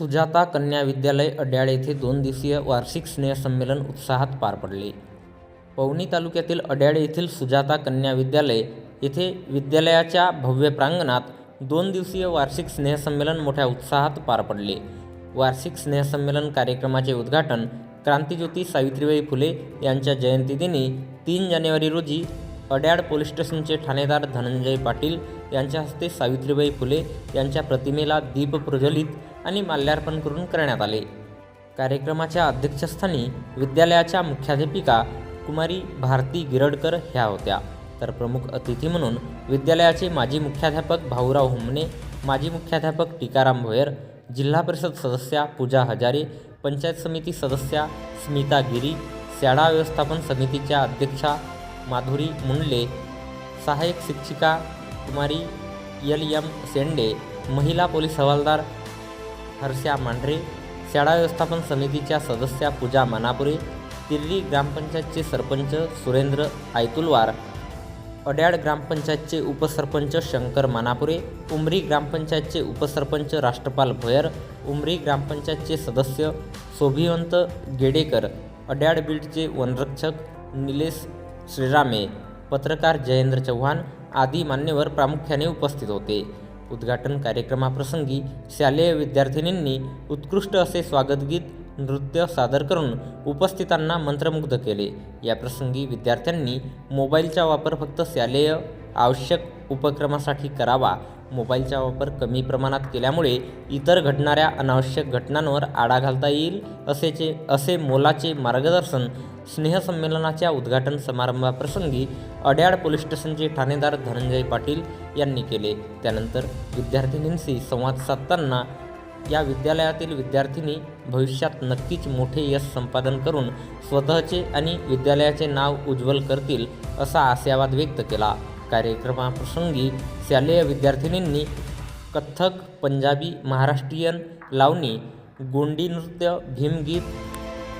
सुजाता कन्या विद्यालय अड्याळ येथे दोन दिवसीय वार्षिक स्नेहसंमेलन उत्साहात पार पडले. पवनी तालुक्यातील अड्याळ येथील सुजाता कन्या विद्यालय येथे विद्यालयाच्या भव्य प्रांगणात दोन दिवसीय वार्षिक स्नेहसंमेलन मोठ्या उत्साहात पार पडले. वार्षिक स्नेहसंमेलन कार्यक्रमाचे उद्घाटन क्रांतिज्योती सावित्रीबाई फुले यांच्या जयंतीदिनी तीन जानेवारी रोजी अड्याड पोलीस स्टेशनचे ठाणेदार धनंजय पाटील यांच्या हस्ते सावित्रीबाई फुले यांच्या प्रतिमेला दीप प्रज्वलित आणि माल्यार्पण करून करण्यात आले. कार्यक्रमाच्या अध्यक्षस्थानी विद्यालयाच्या मुख्याध्यापिका कुमारी भारती गिरडकर ह्या होत्या. तर प्रमुख अतिथी म्हणून विद्यालयाचे माजी मुख्याध्यापक भाऊराव हुमणे माजी मुख्याध्यापक टीकाराम भोयर जिल्हा परिषद सदस्या पूजा हजारे पंचायत समिती सदस्या स्मिता गिरी शाळा व्यवस्थापन समितीच्या अध्यक्षा माधुरी मुंडले सहाय्यक शिक्षिका कुमारी एल एम सेंडे महिला पोलीस हवालदार हर्षा मांढरे शाळा व्यवस्थापन समितीच्या सदस्या पूजा मानापुरे तिर्री ग्रामपंचायतचे सरपंच सुरेंद्र आयतुलवार अड्याळ ग्रामपंचायतचे उपसरपंच शंकर मानापुरे उमरी ग्रामपंचायतचे उपसरपंच राष्ट्रपाल भोयर उमरी ग्रामपंचायतचे सदस्य शोभिवंत गेडेकर अड्याळ बीडचे वनरक्षक निलेश श्रीरामे पत्रकार जयेंद्र चव्हाण आदी मान्यवर प्रामुख्याने उपस्थित होते. उद्घाटन कार्यक्रमाप्रसंगी शालेय विद्यार्थिनींनी उत्कृष्ट असे स्वागतगीत नृत्य सादर करून उपस्थितांना मंत्रमुग्ध केले. याप्रसंगी विद्यार्थ्यांनी मोबाईलचा वापर फक्त शालेय आवश्यक उपक्रमासाठी करावा. मोबाईलचा वापर कमी प्रमाणात केल्यामुळे इतर घडणाऱ्या अनावश्यक घटनांवर आळा घालता येईल असेचे असे मोलाचे मार्गदर्शन स्नेहसंमेलनाच्या उद्घाटन समारंभाप्रसंगी अड्याळ पोलीस स्टेशनचे ठाणेदार धनंजय पाटील यांनी केले. त्यानंतर विद्यार्थिनींशी संवाद साधताना या विद्यालयातील विद्यार्थिनी भविष्यात नक्कीच मोठे यश संपादन करून स्वतःचे आणि विद्यालयाचे नाव उज्ज्वल करतील असा आशावाद व्यक्त केला. कार्यक्रमाप्रसंगी शालेय विद्यार्थिनींनी कथ्थक पंजाबी महाराष्ट्रीयन लावणी गोंडी नृत्य भीमगीत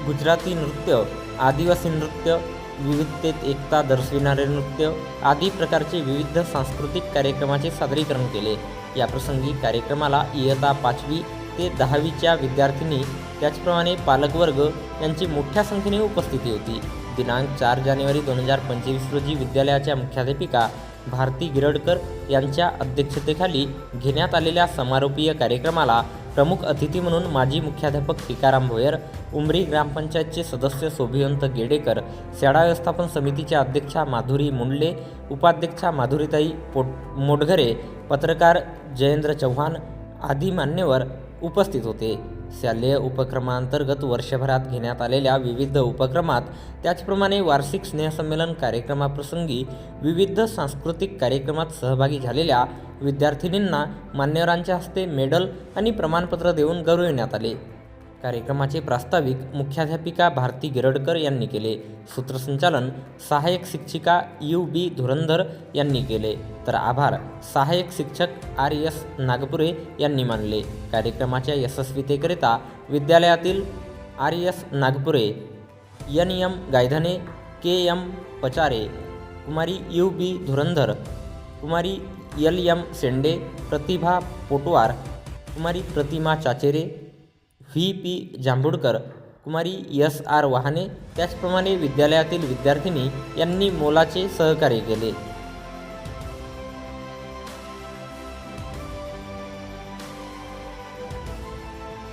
गुजराती नृत्य आदिवासी नृत्य विविधतेत एकता दर्शविणारे नृत्य आदी प्रकारचे विविध सांस्कृतिक कार्यक्रमाचे सादरीकरण केले. याप्रसंगी कार्यक्रमाला इयत्ता पाचवी ते दहावीच्या विद्यार्थिनी त्याचप्रमाणे पालकवर्ग यांची मोठ्या संख्येने उपस्थिती होती. दिनांक चार जानेवारी दोन हजार पंचवीस रोजी विद्यालयाच्या मुख्याध्यापिका भारती गिरडकर यांच्या अध्यक्षतेखाली घेण्यात आलेल्या समारोपीय कार्यक्रमाला प्रमुख अतिथी म्हणून माजी मुख्याध्यापक टीकाराम भोयर उमरी ग्रामपंचायतचे सदस्य शोभिवंत गेडेकर शाळा व्यवस्थापन समितीच्या अध्यक्षा माधुरी मुंडले उपाध्यक्षा माधुरीताई पोट मोटघरे पत्रकार जयेंद्र चव्हाण आदी मान्यवर उपस्थित होते. शालेय उपक्रमांतर्गत वर्षभरात घेण्यात आलेल्या विविध उपक्रमात त्याचप्रमाणे वार्षिक स्नेहसंमेलन कार्यक्रमाप्रसंगी विविध सांस्कृतिक कार्यक्रमात सहभागी झालेल्या विद्यार्थिनींना मान्यवरांच्या हस्ते मेडल आणि प्रमाणपत्र देऊन गौरविण्यात आले. कार्यक्रमाचे प्रास्ताविक मुख्याध्यापिका भारती गिरडकर यांनी केले. सूत्रसंचालन सहाय्यक शिक्षिका यू बी धुरंधर यांनी केले. तर आभार. सहाय्यक शिक्षक आर एस नागपुरे यांनी मानले. कार्यक्रमाच्या यशस्वीतेकरिता विद्यालयातील R S Nagpure N M Gaydhane K M Pachare कुमारी यू बी धुरंधर कुमारी एल एम शेंडे प्रतिभा पोटवार कुमारी प्रतिमा चाचेरे व्ही पी. जांभूडकर कुमारी एस. आर. वाहने त्याचप्रमाणे विद्यालयातील विद्यार्थिनी यांनी मोलाचे सहकार्य केले.